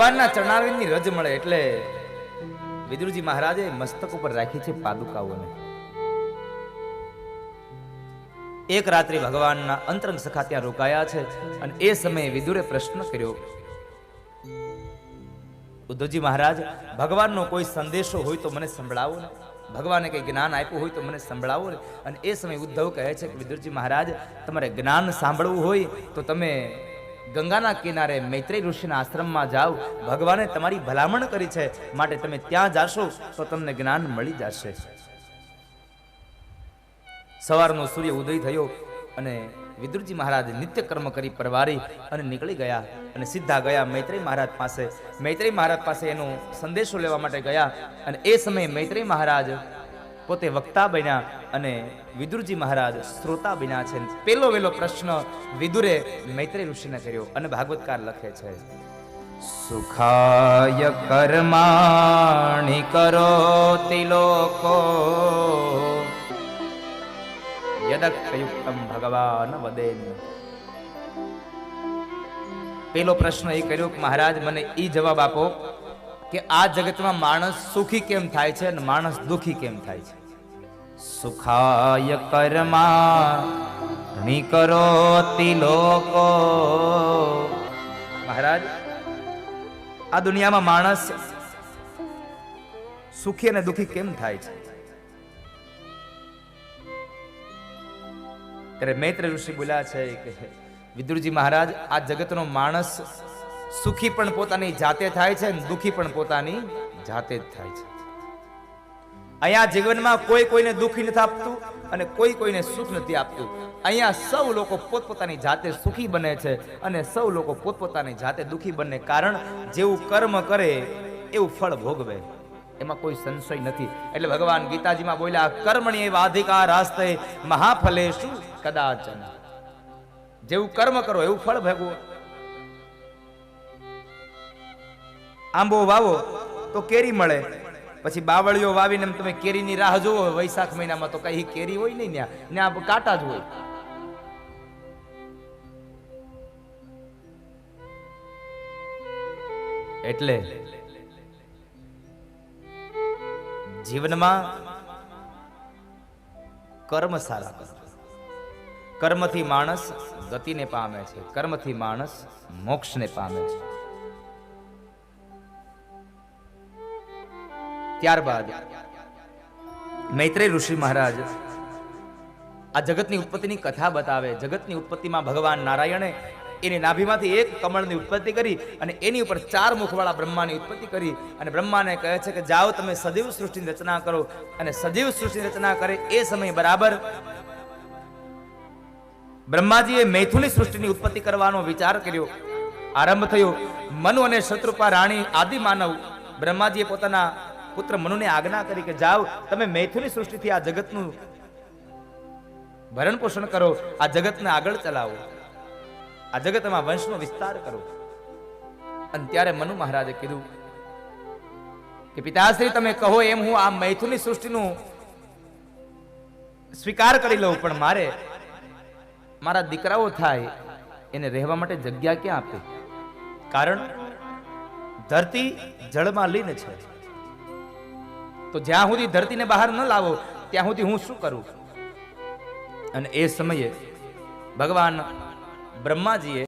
ભગવાનના ચરણારવિંદની રજ મળે એટલે વિદુરજી મહારાજે મસ્તક ઉપર રાખી છે પાદુકાઓને. એક રાત્રિ ભગવાનના અંતરંગ સખા ત્યાં રોકાયા છે અને એ સમયે વિદુરે પ્રશ્ન કર્યો, ઉદ્ધવજી મહારાજ, ભગવાનનો કોઈ સંદેશો હોય તો મને સંભળાવો ને. ભગવાને કંઈ જ્ઞાન આપ્યું હોય તો મને સંભળાવો ને. અને એ સમયે ઉદ્ધવ કહે છે કે, વિદુરજી મહારાજ, તમારે જ્ઞાન સાંભળવું હોય તો તમે ગંગાના કિનારે મૈત્રી ઋષિના આશ્રમમાં જાઓ. ભગવાને તમારી ભલામણ કરી છે. માટે તમે ત્યાં જાશો તો તમને જ્ઞાન મળી જશે. સવારનો સૂર્ય ઉદય થયો અને વિદુરજી મહારાજ નિત્ય કર્મ કરી પરવારી અને નીકળી ગયા અને સીધા ગયા મૈત્રી મહારાજ પાસે. મૈત્રી મહારાજ પાસે એનો સંદેશો લેવા માટે ગયા અને એ સમયે મૈત્રી મહારાજ પોતે વક્તા બન્યા. અને વિદુરજી મહારાજ શ્રોતા બિના છે. પેલો વેલો પ્રશ્ન વિદુરે મૈત્રી ઋષિને કર્યો અને ભાગવતકાર લખે છે. સુખાય કર્માણિ કરોતિ લોકો યદક્તયુક્તમ ભગવાન વદેન પેલો પ્રશ્ન એ કર્યો કે મહારાજ, મને એ જવાબ આપો કે આ જગતમાં માણસ સુખી કેમ થાય છે અને માણસ દુખી કેમ થાય છે? સુખાય કર્મા કરોતિ લોકો. મહારાજ, આ દુનિયામાં માણસ સુખી અને દુખી કેમ થાય છે? ત્યારે મૈત્ર ઋષિ બોલ્યા છે કે, વિદુરજી મહારાજ, આ જગતનો માણસ સુખી પણ પોતાની જાતે થાય છે અને દુખી પણ પોતાની જાતે જ થાય છે. અહીંયા જીવનમાં કોઈ કોઈને દુઃખી નથી આપતું અને કોઈ કોઈને સુખ નથી આપતું. અહીંયા સૌ લોકો પોતપોતાની જાતે સુખી બને છે અને સૌ લોકો પોતપોતાની જાતે દુઃખી બને કારણ જેવું કર્મ કરે, એવું ફળ ભોગવે. એમાં કોઈ સંશય નથી. એટલે ભગવાન ગીતાજીમાં બોલ્યા કર્મણી વાધિકા રાસ્તે મહાફલેશુ કદાચન. જેવું કર્મ કરો, એવું ફળ ભોગવો. આંબો વાવો તો કેરી મળે. પછી બાવળીઓ વાવીને તમે કેરીની રાહ જોવો વૈશાખ મહિનામાં તો કઈ કેરી હોય નહીં ત્યાં. આ કાંટા જ હોય. એટલે જીવનમાં કર્મ સારા કરો. કર્મથી માણસ ગતિને પામે છે. કર્મથી માણસ મોક્ષને પામે છે. ત્યારબાદ મૈત્રેય ઋષિ મહારાજ આ જગતની ઉત્પત્તિની કથા બતાવે. જગતની ઉત્પત્તિમાં ભગવાન નારાયણે એની નાભીમાંથી એક કમળની ઉત્પત્તિ કરી અને એની ઉપર ચાર મુખવાળા બ્રહ્માની ઉત્પત્તિ કરી અને બ્રહ્માને કહે છે કે જાઓ તમે સજીવ સૃષ્ટિની રચના કરો અને સજીવ સૃષ્ટિની રચના કરે એ સમય બરાબર બ્રહ્માજીએ મૈથુની સૃષ્ટિની ઉત્પત્તિ કરવાનો વિચાર કર્યો. આરંભ થયો. મનુ અને શત્રુપા રાણી આદિ માનવ બ્રહ્માજીએ પોતાના પુત્ર મનુને આજ્ઞા કરી કે જાઓ, તમે મૈથુની સૃષ્ટિથી આ જગતનું ભરણ પોષણ કરો, આ જગતને આગળ ચલાવો. આ જગતમાં વંશનો વિસ્તાર કરો. અને ત્યારે મનુ મહારાજે કીધું કે, પિતાશ્રી, તમે કહો એમ હું આ મૈથુની સૃષ્ટિનું સ્વીકાર કરી લઉં, પણ મારે મારા દીકરાઓ થાય, એને રહેવા માટે જગ્યા ક્યાં આપે? કારણ ધરતી જળમાં લીન છે. તો જ્યાં સુધી ધરતીને બહાર ન લાવો, ત્યાં સુધી હું શું કરું? અને એ સમયે ભગવાન બ્રહ્માજીએ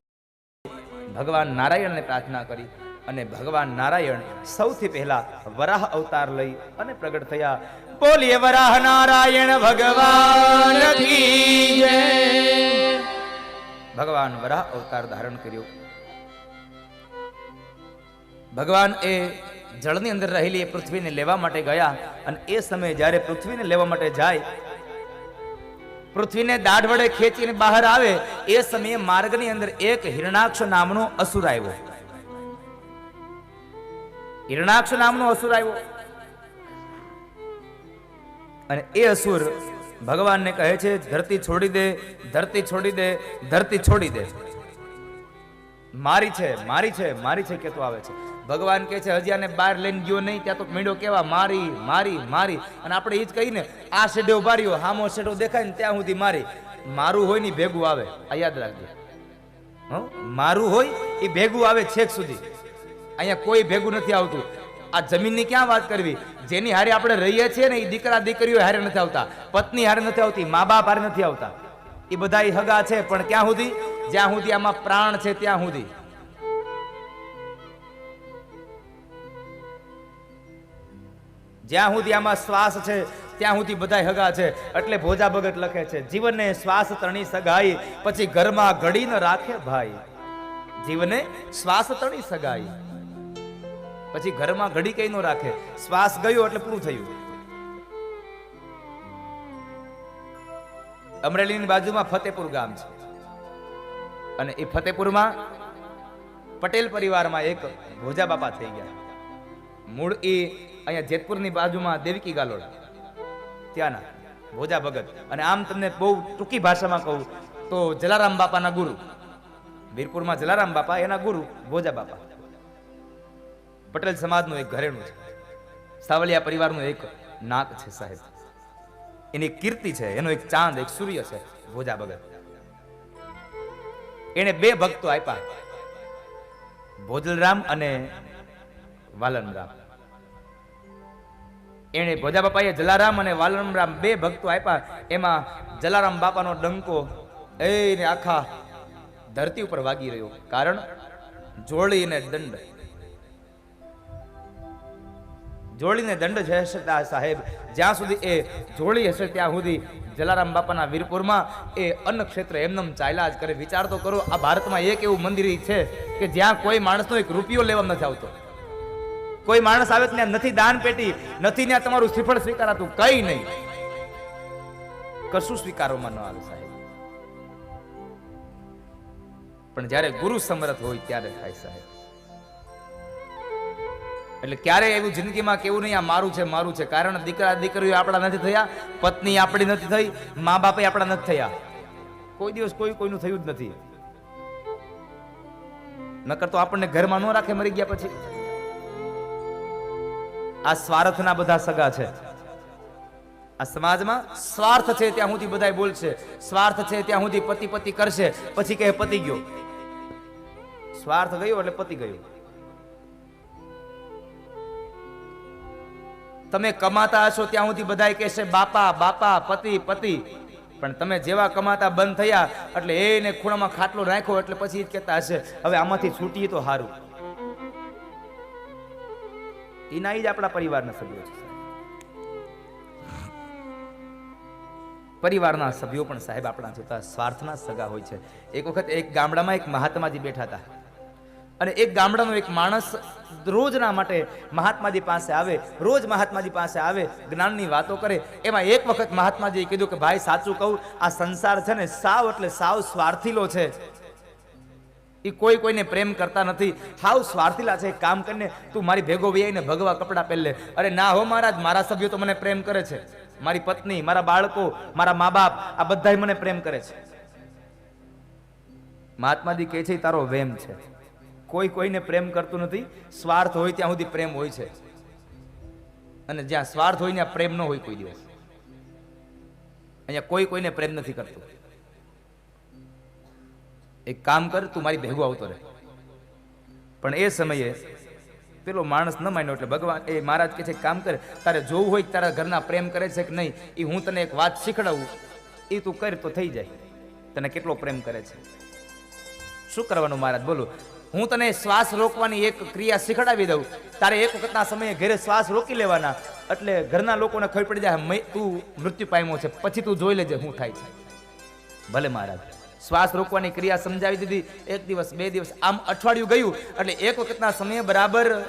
ભગવાન નારાયણને પ્રાર્થના કરી અને ભગવાન નારાયણ સૌથી પહેલા વરાહ અવતાર લઈ અને પ્રગટ થયા. બોલીએ, વરાહ નારાયણ ભગવાન ભગવાન વરાહ અવતાર ધારણ કર્યો. ભગવાન એ જળની અંદર રહેલી એ પૃથ્વીને લેવા માટે ગયા અને એ સમયે જ્યારે પૃથ્વીને લેવા માટે જાય, પૃથ્વીને દાઢ વડે ખેંચીને બહાર આવે, એ સમયે માર્ગની અંદર એક હિરણાક્ષ નામનો અસુર આવ્યો. હિરણાક્ષ નામનો અસુર આવ્યો. અને એ અસુર ભગવાનને કહે છે, ધરતી છોડી દે, ધરતી છોડી દે, ધરતી છોડી દે. મારી છે મારી છે મારી છે કેતો આવે છે? ભગવાન કહે છે હજી આને બહાર લઈને ગયો નહીં, ત્યાં તો મીંડો કેવા? મારી મારી મારી. અને આપણે એ જ કહીને, આ શેડો ભાર્યો, હામો શેડો દેખાય ને ત્યાં સુધી મારી. મારું હોય ને ભેગું આવે. આ યાદ રાખજો. હં? મારું હોય એ ભેગું આવે છેક સુધી. અહીંયા કોઈ ભેગું નથી આવતું. આ જમીનની ક્યાં વાત કરવી? જેની હારે આપણે રહીએ છીએ ને એ દીકરા દીકરીઓ હારે નથી આવતા. પત્ની હારે નથી આવતી, મા બાપ હારે નથી આવતા. એ બધા હગા છે, પણ ક્યાં સુધી? જ્યાં સુધી આમાં પ્રાણ છે, ત્યાં સુધી. જ્યાં સુધી આમાં શ્વાસ છે, ત્યાં સુધી બધાય હગા છે. એટલે ભોજા ભગત લખે છે, જીવને શ્વાસ તણી સગાઈ, પછી ઘરમાં ઘડી ન રાખે ભાઈ. જીવને શ્વાસ તણી સગાઈ, પછી ઘરમાં ઘડી કઈ નો રાખે. શ્વાસ ગયો એટલે પૂરું થયું. અમરેલીની બાજુમાં ફતેપુર ગામ છે. અને એ ફતેપુરમાં પટેલ પરિવારમાં એક ભોજા બાપા થઈ ગયા. મૂળ એ અહીંયા જેતપુરની બાજુમાં દેવકી ગાલોડ. ત્યાંના ભોજા ભગત. અને આમ તમને બહુ ટૂંકી ભાષામાં કહું તો જલારામ બાપાના ગુરુ. વીરપુરમાં જલારામ બાપા, એના ગુરુ ભોજા બાપા. પટેલ સમાજનું એક ઘરેણું છે. સાવલિયા પરિવારનું એક નાક છે સાહેબ. એની કીર્તિ છે, એનો એક ચાંદ, એક સૂર્ય છે ભોજા ભગત. એને બે ભક્તો આપ્યા. ભોજલરામ અને વાલનરામ. એને ભોજા બાપાએ જલારામ અને વાલનરામ બે ભક્તો આપ્યા. એમાં જલારામ બાપાનો ડંકો એને આખા ધરતી ઉપર વાગી રહ્યો. કારણ જોડીને દંડ. જોડીને દંડ છે છતાં સાહેબ. જ્યાં સુધી એ જોડી હશે ત્યાં સુધી જલારામ બાપાના વીરપુરમાં એ અન્ન ક્ષેત્ર એમનેમ ચાલ્યા જ કરે. વિચાર તો કરો, આ ભારતમાં એક એવું મંદિર છે કે જ્યાં કોઈ માણસનો એક રૂપિયો લેવા નથી આવતો. કોઈ માણસ આવે ત્યાં નથી દાન પેટી, નથી ત્યાં તમારું શ્રીફળ સ્વીકારાતું, કઈ નહીં. કશું સ્વીકારવામાં ન આવે સાહેબ. પણ જ્યારે ગુરુ સમર્થ હોય ત્યારે થાય સાહેબ. એટલે ક્યારે એવું જિંદગીમાં કેવું નહીં, આ મારું છે મારું છે. કારણ દીકરા, દીકરીઓ આપણા નથી થયા, પત્ની આપણી નથી થઈ, મા બાપે આપણા નથી થયા. કોઈ દિવસ કોઈ કોઈનું થયું જ નથી. નકર તો આપણને ઘરમાં ન રાખે મરી ગયા પછી. આ સ્વાર્થના બધા સગા છે. આ સમાજમાં સ્વાર્થ છે ત્યાં સુધી બધા બોલશે. સ્વાર્થ છે ત્યાં સુધી પતિ પતિ કરશે. પછી કહે પતિ ગયો. સ્વાર્થ ગયો એટલે પતિ ગયો. તમે કમાતા હશો ત્યાં સુધી બધા કહેશે, બાપા બાપા, પતિ પતિ. પણ તમે જેવા કમાતા બંધ થયા, એટલે એને ખૂણામાં ખાટલો નાખ્યો એટલે પછી કહેતા હશે, હવે આમાંથી છૂટીએ તો સારું એના જ આપણા પરિવારના સભ્યો છે પરિવારના સભ્યો પણ, સાહેબ, આપણા જોતા સ્વાર્થના સગા હોય છે. એક વખત એક ગામડામાં એક મહાત્માજી બેઠા હતા. અને એક ગામડાનો એક માણસ રોજના માટે મહાત્માજી પાસે આવે, રોજ મહાત્માજી પાસે આવે, જ્ઞાનની વાતો કરે. એમાં એક વખત મહાત્માજીએ કીધું કે, ભાઈ, સાચું કહું, આ સંસાર છે ને સાવ એટલે સાવ સ્વાર્થીલો છે. એ કોઈ કોઈને પ્રેમ કરતા નથી. હાવ સ્વાર્થીલા છે કામ કરીને તું મારી ભેગો વ્યાઈને ભગવા કપડાં પહેરલે અરે ના હો મહારાજ, મારા સભ્યો તો મને પ્રેમ કરે છે. મારી પત્ની, મારા બાળકો, મારા મા બાપ આ બધા મને પ્રેમ કરે છે. મહાત્માજી કહે છે, "ઈ તારો વેમ છે. કોઈ કોઈને પ્રેમ કરતું નથી. સ્વાર્થ હોય ત્યાં સુધી પ્રેમ હોય છે. અને જ્યાં સ્વાર્થ હોય ત્યાં પ્રેમ ન હોય કોઈ દિવસ. અહીંયા કોઈ કોઈને પ્રેમ નથી કરતું. એક કામ કર, તું મારી ભેગું આવતો રહે. પણ એ સમયે પેલો માણસ ન માન્યો એટલે ભગવાન એ મહારાજ કે છે કામ કર, તારે જોવું હોય તારા ઘરના પ્રેમ કરે છે કે નહીં એ હું તને એક વાત શીખડાવું એ તું કર તો થઈ જાય. તને કેટલો પ્રેમ કરે છે? શું કરવાનું મહારાજ? બોલો. હું તને શ્વાસ રોકવાની એક ક્રિયા શીખડાવી દઉં. તારે એક વખતના સમયે ઘરે શ્વાસ રોકી લેવાના, એટલે ઘરના લોકોને ખબર પડી જાય, "મે- તું મૃત્યુ પામ્યો છે, પછી તું જોઈ લેજે હું થાય છે. ભલે મહારાજ. શ્વાસ રોકવાની ક્રિયા સમજાવી દીધી. એક દિવસ, બે દિવસ, આમ અઠવાડિયું ગયું. એટલે એક વખતના સમયે બરાબર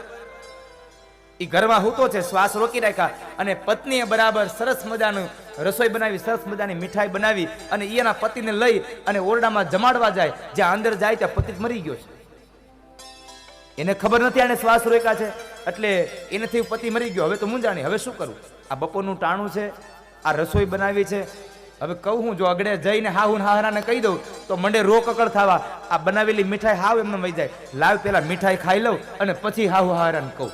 એ ઘરમાં હૂતો છે, શ્વાસ રોકી રાખ્યા. અને પત્નીએ બરાબર સરસ મજાનું રસોઈ બનાવી, સરસ મજાની મીઠાઈ બનાવી અને એના પતિને લઈ અને ઓરડામાં જમાડવા જાય. જ્યાં અંદર જાય ત્યાં પતિ મરી ગયો છે. એને ખબર નથી આને શ્વાસ રોક્યા છે. એટલે એનાથી પતિ મરી ગયો. હવે તો મૂંઝાણી. હવે શું કરું? આ બપોરનું ટાણું છે, આ રસોઈ બનાવી છે હવે કહું હું, જો અગડે જઈને હાહુ હાહરાને કહી દઉં, તો મંડે રો કકડ થવા. આ બનાવેલી મીઠાઈ હાવ એમને વહી જાય. લાવ પેલા મીઠાઈ ખાઈ લઉં અને પછી હાહુ હાહરાને કહું.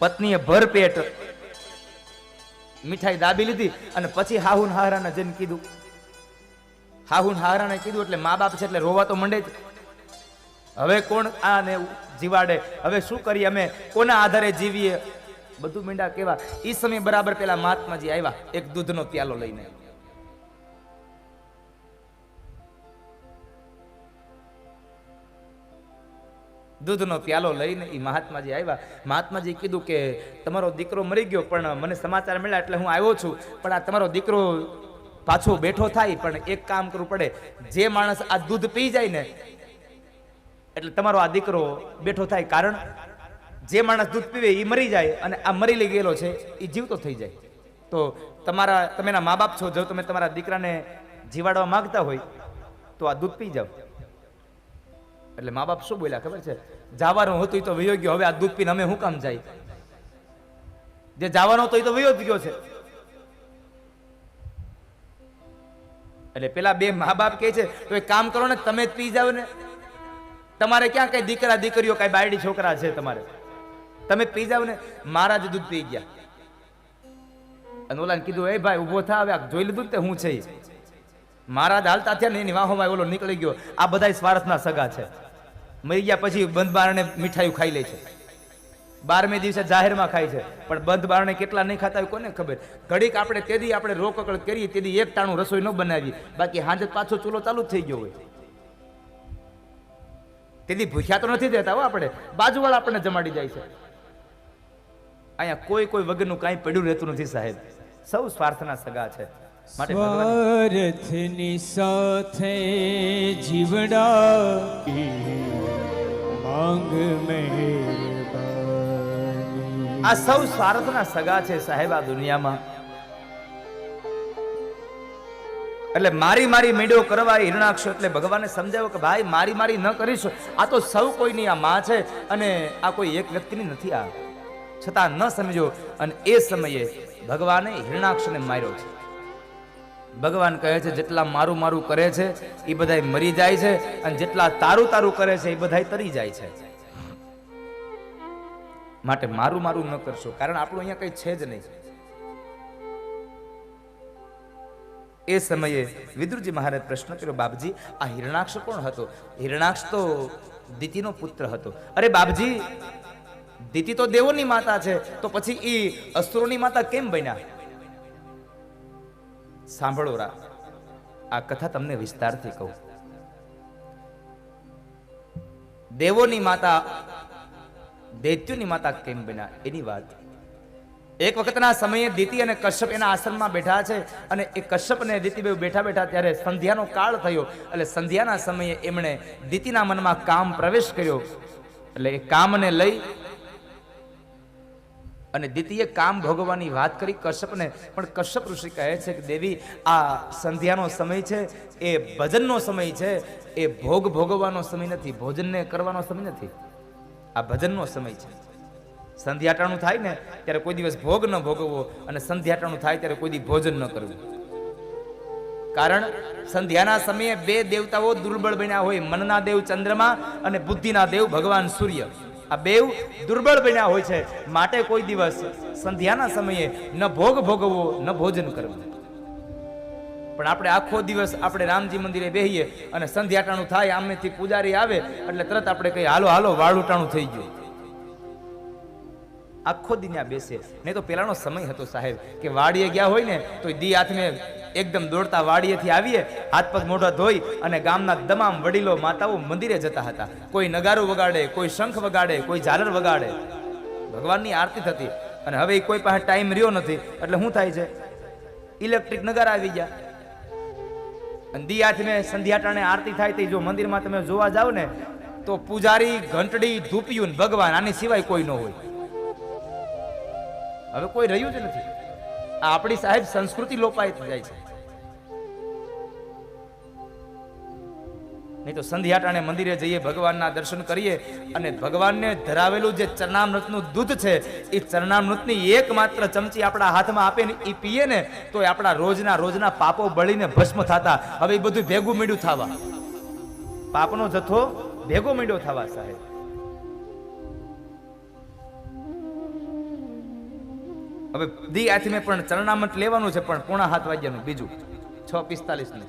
પત્નીએ ભર પેટ મીઠાઈ દાબી લીધી અને પછી હાહુ ને હાહરાને જઈને કીધું. હાહુ ને હાહરાને કીધું એટલે મા બાપ છે એટલે રોવા તો મંડે જ. હવે કોણ આને જીવાડે? હવે શું કરીએ અમે? કોના આધારે જીવીએ? બધું મીંડા કેવા? એ સમય બરાબર પેલા મહાત્માજી આવ્યા, એક દૂધનો પ્યાલો લઈને. દૂધનો પ્યાલો લઈને એ મહાત્માજી આવ્યા. મહાત્માજી કીધું કે, તમારો દીકરો મરી ગયો, પણ મને સમાચાર મળ્યા એટલે હું આવ્યો છું. પણ આ તમારો દીકરો પાછો બેઠો થાય, પણ એક કામ કરવું પડે. જે માણસ આ દૂધ પી જાય ને, એટલે તમારો આ દીકરો બેઠો થાય. કારણ જે માણસ દૂધ પીવે એ મરી જાય અને આ મરી લઈ ગયેલો છે એ જીવતો થઈ જાય. તો તમારા, તમે એના મા બાપ છો, જો તમે તમારા દીકરાને જીવાડવા માંગતા હોય, તો આ દૂધ પી જાઓ. એટલે મા બાપ શું બોલ્યા ખબર છે? જવાનું હતું તો વયો ગયો, હવે આ દૂધ પીને અમે શું કામ જાય? જે જવાનો હતો એ તો વયો જ ગયો છે. એટલે પેલા બે મા બાપ કહે છે, તો એક કામ કરો ને, તમે જ પી જાઓ ને. તમારે ક્યાં કઈ દીકરા દીકરીઓ કઈ બાયડી છોકરા છે તમારે? તમે પી જાઓ ને મારા જ દૂધ પી ગયા. અને ઓલાને કીધું, એ ભાઈ, ઊભો થા, હવે જોઈ લીધું ને તે હું છે. મહારાજ હાલતા થયા ને એની વાહોમાં ઓલો નીકળી ગયો. આ બધા સ્વાર્થના સગા છે. મરી ગયા પછી બંધ બારણે મીઠાઈઓ ખાઈ લે છે. બારમે દિવસે જાહેરમાં ખાય છે. પણ બંધ બારણે કેટલા નહીં ખાતા હોય કોને ખબર? ઘડીક આપણે તેદી આપણે રોકકળ કરીએ તેદી એક ટાણું રસોઈ ન બનાવી બાકી હાંજે પાછો ચૂલો ચાલુ થઈ ગયો હોય. તેથી ભૂખ્યા તો નથી દેતા હો આપણે. બાજુવાળા આપણને જમાડી જાય છે. અહીંયા કોઈ કોઈ વગરનું કાંઈ પડ્યું રહેતું નથી સાહેબ. સૌ સ્વાર્થના સગા છે. સ્વાર્થની સાથે જીવડા માંગ મહેરબાની. આ સૌ સ્વાર્થના સગા છે સાહેબ આ દુનિયામાં. એટલે મારી મારી મેળો કરવા હિરણાક્ષ એટલે ભગવાને સમજાવ્યો કે ભાઈ મારી મારી ન કરીશ. આ તો સૌ કોઈની આ માં છે અને આ કોઈ એક વ્યક્તિની નથી આ. છતાં ન સમજો અને એ સમયે ભગવાને હિરણાક્ષને માર્યો છે. ભગવાન કહે છે, જેટલા મારું મારું કરે છે, એ બધાય મરી જાય છે અને જેટલા તારું તારું કરે છે, એ બધાય તરી જાય છે. માટે મારું મારું ન કરશો, કારણ આપણું અહીંયા કઈ છે જ નહીં. એ સમયે વિદુરજી મહારાજ પ્રશ્ન કર્યો, બાપજી, આ હિરણાક્ષ કોણ હતો? હિરણાક્ષ તો દિતિનો પુત્ર હતો. અરે બાપજી દિતિ તો દેવોની માતા છે. તો પછી એ અસુરોની માતા કેમ બન્યા? સાંભળો રા, આ કથા તમને વિસ્તારથી કહું. દેવોની માતા, દૈત્યોની માતા કેમ બન્યા? એની વાત. એક વખતના સમયે દિતિ અને કશ્યપ એના આશ્રમમાં બેઠા છે અને એ કશ્યપ અને દિતિ બે બેઠા બેઠા ત્યારે સંધ્યાનો કાળ થયો. એટલે સંધ્યાના સમયે એમણે દીતિના મનમાં કામ પ્રવેશ કર્યો. એટલે એ કામને લઈ અને દ્વિતીય કામ ભોગવવાની વાત કરી કશ્યપને. પણ કશ્યપ ઋષિ કહે છે કે, દેવી, આ સંધ્યાનો સમય છે, એ ભજનનો સમય છે, એ ભોગ ભોગવવાનો સમય નથી, ભોજનને કરવાનો સમય નથી. આ ભજનનો સમય છે. સંધ્યાટાણું થાય ને, ત્યારે કોઈ દિવસ ભોગ ન ભોગવવો અને સંધ્યાટાણું થાય ત્યારે કોઈ દિવસ ભોજન ન કરવું. કારણ સંધ્યાના સમયે બે દેવતાઓ દુર્બળ બન્યા હોય, મનના દેવ ચંદ્રમા અને બુદ્ધિના દેવ ભગવાન સૂર્ય. આ બેવ દુર્બળ બન્યા હોય છે. માટે કોઈ દિવસ સંધ્યાના સમયે ન ભોગ ભોગવવો, ન ભોજન કરવું. પણ આપણે આખો દિવસ આપણે રામજી મંદિરે બેહીએ અને સંધ્યાટાણું થાય, આમેથી પૂજારી આવે, એટલે તરત આપણે કહીએ, હાલો હાલો વાળુટાણું થઈ ગયું. આખો દિન ત્યાં બેસે. નહીં તો પેલાનો સમય હતો સાહેબ, કે વાડીએ ગયા હોય ને, તો દી હાથમે એકદમ દોડતા વાડીએથી આવીએ, હાથ પગ મોઢા ધોઈ અને ગામના તમામ વડીલો, માતાઓ મંદિરે જતા હતા. કોઈ નગારું વગાડે, કોઈ શંખ વગાડે, કોઈ ઝાલર વગાડે. ભગવાનની આરતી થતી અને હવે કોઈ પાસે ટાઈમ રહ્યો નથી. એટલે શું થાય છે? ઇલેક્ટ્રિક નગારા આવી ગયા. અને દી સંધ્યાટાણે આરતી થાય તે જો મંદિરમાં તમે જોવા જાવ ને, તો પૂજારી, ઘંટડી, ધૂપિયું ભગવાન, આની સિવાય કોઈ ન હોય. હવે કોઈ રહ્યું જ નથી. આ આપણી સાહેબ સંસ્કૃતિ લોપાઈ જાય છે. નહીં તો સંધ્યાટાણે મંદિરે જઈએ, ભગવાનના દર્શન કરીએ અને ભગવાનને ધરાવેલું જે ચરણામૃતનું દૂધ છે, એ ચરણામૃતની એકમાત્ર ચમચી આપણા હાથમાં આપે ને એ પીએ ને તો એ આપણા રોજના રોજના પાપો બળીને ભસ્મ થતા. હવે એ બધું ભેગું મીડું થવા. પાપનો જથ્થો ભેગો મીડો થવા સાહેબ. હવે દી આથી મેં પણ ચરણામત લેવાનું છે, પણ પોણા હાથ વાગ્યાનું બીજું. છ પિસ્તાલીસ ને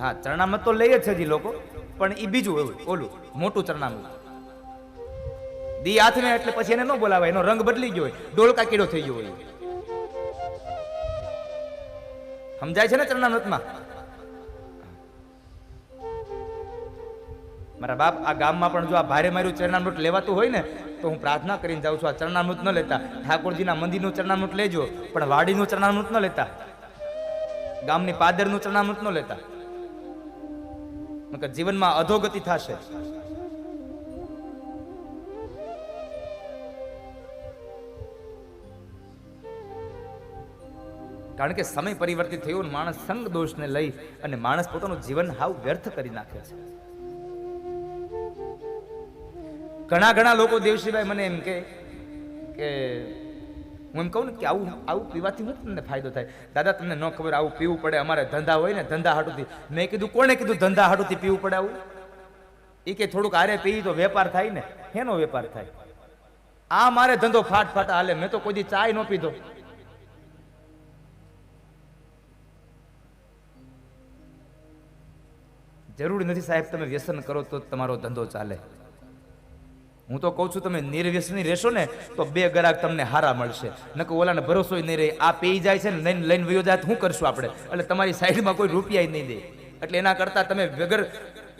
હા, ચરણામત તો લઈએ છે જી લોકો. પણ એ બીજું ઓલું, મોટું ચરણામત. દી હાથને એટલે પછી એને ન બોલાવાય, એનો રંગ બદલી ગયો હોય, ડોળકા કીડો થઈ ગયો હોય. સમજાય છે ને ચરણામૃતમાં? મારા બાપ, આ ગામમાં પણ જો આ ભારે માર્યું ચરણામૃત લેવાતું હોય ને, તો હું પ્રાર્થના કરીને જાઉં છું, આ ચરણામૃત ન લેતા. ઠાકોરજીના મંદિરનું ચરણામૃત લેજો, પણ વાડીનું ચરણામૃત ન લેતા. ગામની પાદરનું ચરણામૃત ન લેતા. નકર જીવનમાં અધોગતિ થશે. કારણ કે સમય પરિવર્તિત થયો માણસ સંગ દોષને લઈ અને માણસ પોતાનું જીવન હાવ વ્યર્થ કરી નાખે છે. ઘણા ઘણા લોકો દેવ સિવાય મને એમ કે હું એમ કહું ને કે આવું આવું પીવાથી હું તમને ફાયદો થાય. દાદા, તમને ન ખબર આવું પીવું પડે અમારે ધંધા હોય ને, ધંધા હાટુથી. મેં કીધું, કોણે કીધું ધંધા હાટુથી પીવું પડે આવું? એ કે થોડુંક આરે પી તો વેપાર થાય ને. હેનો વેપાર થાય? આ મારે ધંધો ફાટ ફાટ હાલે. મેં તો કોઈ ચાય ન પીધો. જરૂરી નથી સાહેબ, તમે વ્યસન કરો તો તમારો ધંધો ચાલે. હું તો કહું છું, તમે નિર્વ્યસની રહેશો ને, તો બે ગ્રાહક તમને હારા મળશે. નકર ઓલાને ભરોસો નહીં રહે. આ પી જાય છે ને, લઈને લઈને વયો જાય શું કરશું આપણે? એટલે તમારી સાઈડમાં કોઈ રૂપિયા નહીં દે. એટલે એના કરતાં તમે વગર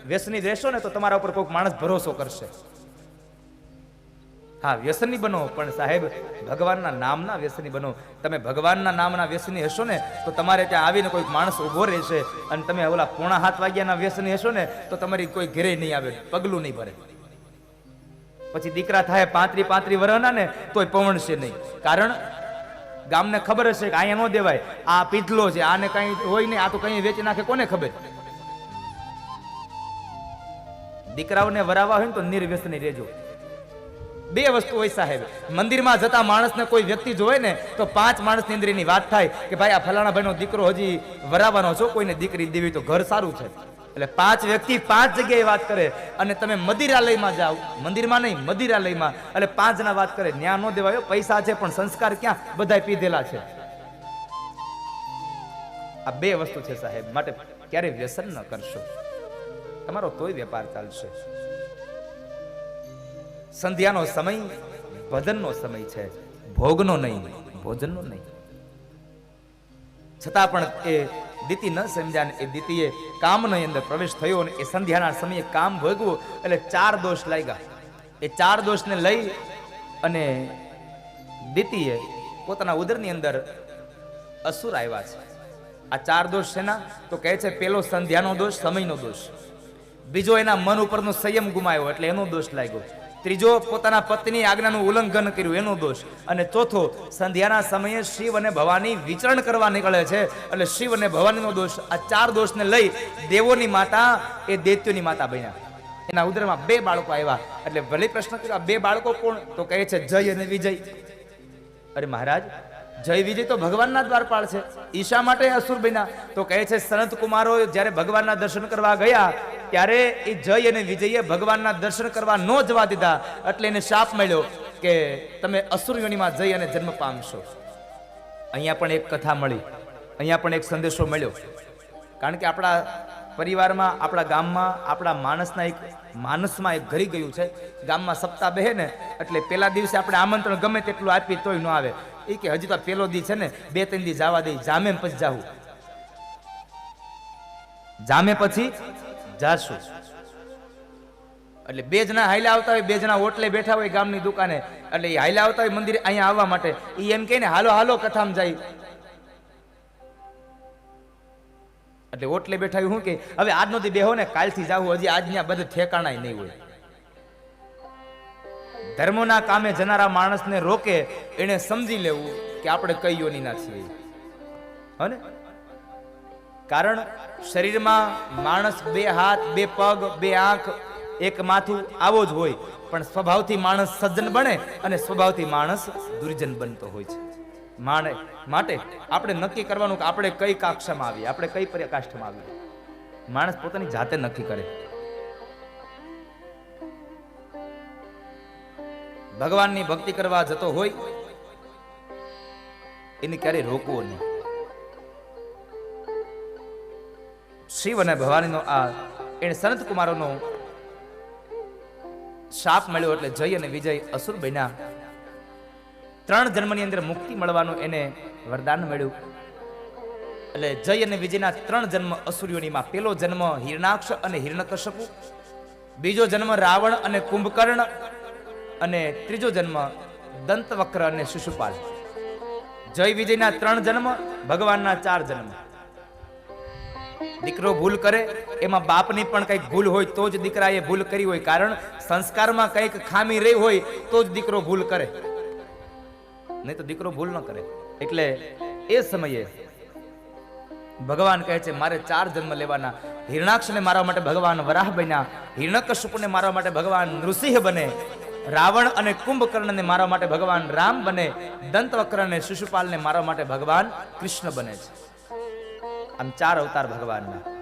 વ્યસની રહેશો ને, તો તમારા ઉપર કોઈક માણસ ભરોસો કરશે. હા, વ્યસની બનો, પણ સાહેબ, ભગવાનના નામના વ્યસની બનો. તમે ભગવાનના નામના વ્યસની હશો ને, તો તમારે ત્યાં આવીને કોઈક માણસ ઊભો રહેશે. અને તમે ઓલા પોણા હાથ વાગ્યાના વ્યસની હશો ને, તો તમારી કોઈ ઘેરે નહીં આવે, પગલું નહીં ભરે. પછી દીકરા થાય પાંત્રી પાંત્રી વરના ને તોય પવણશે નહીં. કારણ ગામને ખબર હશે કે અહીંયા ન દેવાય. આ પીધલો છે, આને કઈ હોય નહીં, આ તો કઈ વેચી નાખે, કોને ખબર? દીકરાઓને વરાવા હોય ને તો નિર્વ્યસની રહેજો. બે વસ્તુ હોય સાહેબ. મંદિરમાં જતા માણસને કોઈ વ્યક્તિ જોવે ને, તો પાંચ અંદર એની વાત થાય કે ભાઈ, આ ફલાણા ભાઈનો દીકરો હજી વરાવાનો છો, કોઈને દીકરી દેવી તો ઘર સારું છે. એટલે પાંચ વ્યક્તિ પાંચ જગ્યાએ વાત કરે અને તમે મદિરાલયમાં જાઓ. મંદિરમાં નહીં, મદિરાલયમાં. એટલે પાંચ જણા વાત કરે. ન્યા નો દેવાયો, પૈસા છે, પણ સંસ્કાર ક્યાં? બધાય પીધેલા છે. આ બે વસ્તુ છે સાહેબ, માટે ક્યારે વ્યસન ન કરશો. તમારો તોય વેપાર ચાલશે. સંધ્યાનો સમય ભજનનો સમય છે. ભોગનો નહીં, ભોજનનો નહીં. છતાં પણ એ દીતિ ન સમજ્યા એ દીતિએ કામની અંદર પ્રવેશ થયો અને એ સંધ્યાના સમયે કામ ભોગવું એટલે ચાર દોષ લાગ્યા. એ ચાર દોષને લઈ અને દીતિએ પોતાના ઉદરની અંદર અસુર આવ્યા છે. આ ચાર દોષ છે ના? તો કહે છે પેલો સંધ્યાનો દોષ, સમયનો દોષ. બીજો એના મન ઉપરનો સંયમ ગુમાયો એટલે એનો દોષ લાગ્યો. ત્રીજો પોતાના પત્ની આજ્ઞાનું ઉલ્લંઘન કર્યું, એનો દોષ. અને ચોથો, સંધ્યાના સમયે શિવ અને ભવાની વિચરણ કરવા નીકળે છે. એટલે શિવ અને ભવાનીનો દોષ. આ ચાર દોષને લઈ દેવોની માતા એ દૈત્યોની માતા બન્યા. એના ઉદરમાં બે બાળકો આવ્યા. એટલે ભલે પ્રશ્ન કર્યો બે બાળકો કોણ? તો કહે છે, જય અને વિજય. અરે મહારાજ, જય વિજય તો ભગવાનના દ્વારપાળ છે. ઈશા માટે અસુર બન્યા? તો કહે છે સનત કુમારો જ્યારે ભગવાનના દર્શન કરવા ગયા ત્યારે એ જય અને વિજયે ભગવાનના દર્શન કરવા ન જવા દીધા, એટલે એને શાપ મળ્યો કે તમે અસુર યોનિમાં જઈ અને જન્મ પામશો. અહીંયા પણ એક કથા મળી, અહીંયા પણ એક સંદેશો મળ્યો. કારણ કે આપણા પરિવારમાં, આપણા ગામમાં, આપણા માણસના એક, માનસમાં એક ઘરી ગયું છે. ગામમાં સપ્તાહ બહે ને, એટલે પેલા દિવસે આપણે આમંત્રણ ગમે તેટલું આપીએ તોય ન આવે. એ કે હજી તો પેલો દી છે ને, બે ત્રણ દી જવા દઈ જામે પછી જાવું જામે પછી જાશું એટલે બે જણા હાઈલા આવતા હોય બે જણા ઓટલે બેઠા હોય ગામની દુકાને. એટલે એ હાઈલા આવતા હોય મંદિરે અહીંયા આવવા માટે. એ એમ કહે ને હાલો હાલો કથામાં જાય. એટલે ઓટલે બેઠા હોય શું કે, હવે આજનો દી બેહો ને કાલથી જાવું, હજી આજના બધે ઠેકાણા નહીં હોય. ધર્મોના કામે જનારા માણસને રોકે, એને સમજી લેવું કે આપણે કઈ યોનીના છીએ હને કારણ શરીરમાં માણસ બે હાથ, બે પગ, બે આંખ, એક માથું આવો જ હોય. પણ સ્વભાવથી માણસ સજ્જન બને અને સ્વભાવથી માણસ દુર્જન બનતો હોય છે. માણે, માટે આપણે નક્કી કરવાનું કે આપણે કઈ કાક્ષામાં આવીએ, આપણે કઈ પ્રકાષ્ઠમાં આવીએ. માણસ પોતાની જાતે નક્કી કરે. ભગવાનની ભક્તિ કરવા જતો હોય, એને ક્યારેય રોકવો નહીં. શિવ અને ભવાનીનો આ એને સનત કુમારોનો શાપ મળ્યો એટલે જય અને વિજય અસુર બન્યા. ત્રણ જન્મની અંદર મુક્તિ મળવાનું એને વરદાન મળ્યું. એટલે જય અને વિજયના ત્રણ જન્મ અસુરીઓનીમાં. પેલો જન્મ હિરણાક્ષ અને હિરણકશપુ બીજો જન્મ રાવણ અને કુંભકર્ણ, અને ત્રીજો જન્મ દંતવક્ર અને શિશુપાલ. જય વિજયના ત્રણ જન્મ, ભગવાનના ચાર જન્મ. દીકરો ભૂલ કરે, એમાં બાપની પણ કંઈક ભૂલ હોય તો જ દીકરાએ ભૂલ કરી હોય. કારણ સંસ્કારમાં કંઈક ખામી રહી હોય તો જ દીકરો ભૂલ કરે. નહીં તો દીકરો ભૂલ ન કરે. એટલે એ સમયે ભગવાન કહે છે, મારે ચાર જન્મ લેવાના. હિરણાક્ષને મારવા માટે ભગવાન વરાહ બન્યા. હિરણકશુપને મારવા માટે ભગવાન નૃસિંહ બને. રાવણ અને કુંભકર્ણને મારવા માટે ભગવાન રામ બને. દંતવક્રને, શિશુપાલને મારવા માટે ભગવાન કૃષ્ણ બને છે. આમ ચાર અવતાર ભગવાનના.